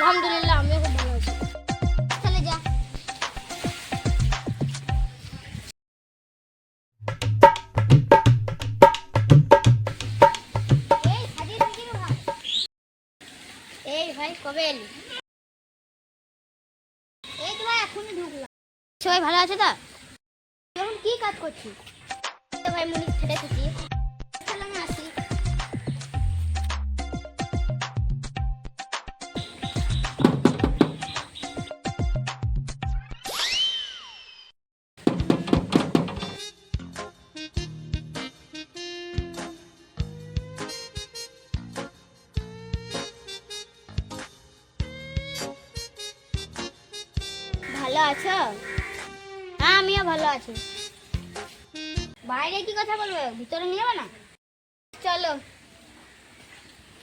আলহামদুলিল্লাহ, আমিও খুব ভালো আছি। এই ভাই। কবে এলি? এই তো ভাই, এখনই ঢুকলাম। সবাই ভালো আছে তা? এখন কি কাজ করছিস? ভাই মুনিশ ছেড়ে আছো? হ্যাঁ আমিও ভালো আছি। বাইরে কি কথা বলবে? ভিতরে নিয়ে যাবে না? চলো।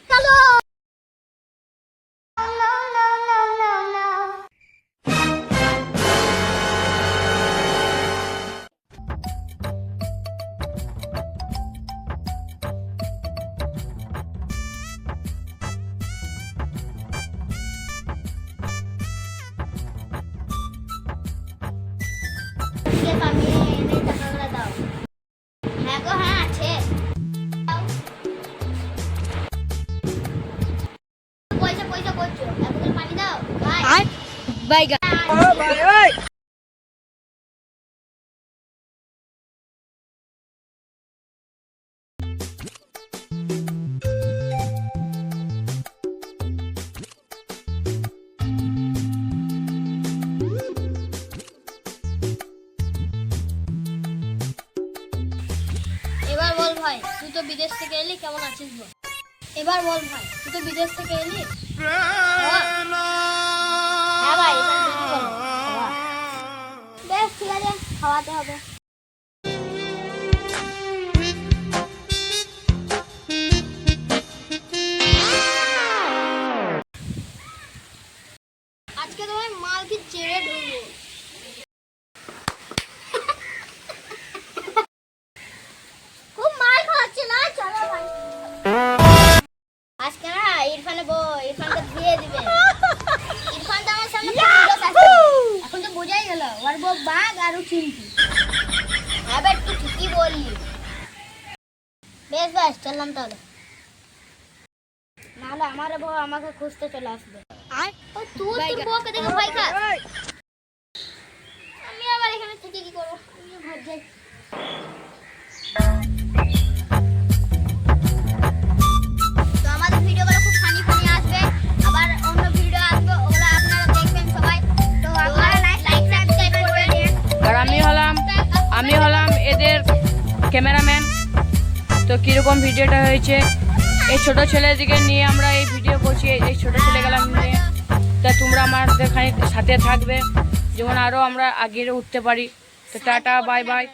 চলো। বাইগা এবার বল ভাই তুই তো বিদেশ থেকে এলি কেমন আছিস বল? এবার বল ভাই তুই তো বিদেশ থেকে এলি? আর হ্যাঁ তুই ঠিকই বললি। বেশ বেশ চললাম তাহলে। নাহলে আমার বউ আমাকে খুঁজতে চলে আসবে। আর ও তুই তোর বউকে দেখে ভয় খা আমি আবার এখানে থেকে কি করব? আমি ঘর যাই। ক্যামেরাম্যান। তো কীরকম ভিডিওটা হয়েছে? এই ছোটো ছেলেদিকে নিয়ে আমরা এই ভিডিও করছি। এই ছোটো ছেলে গেলাম নিয়ে। তা তোমরা আমাদের সাথে থাকবে। যেমন আরও আমরা আগিয়ে উঠতে পারি। তো টাটা, বাই বাই।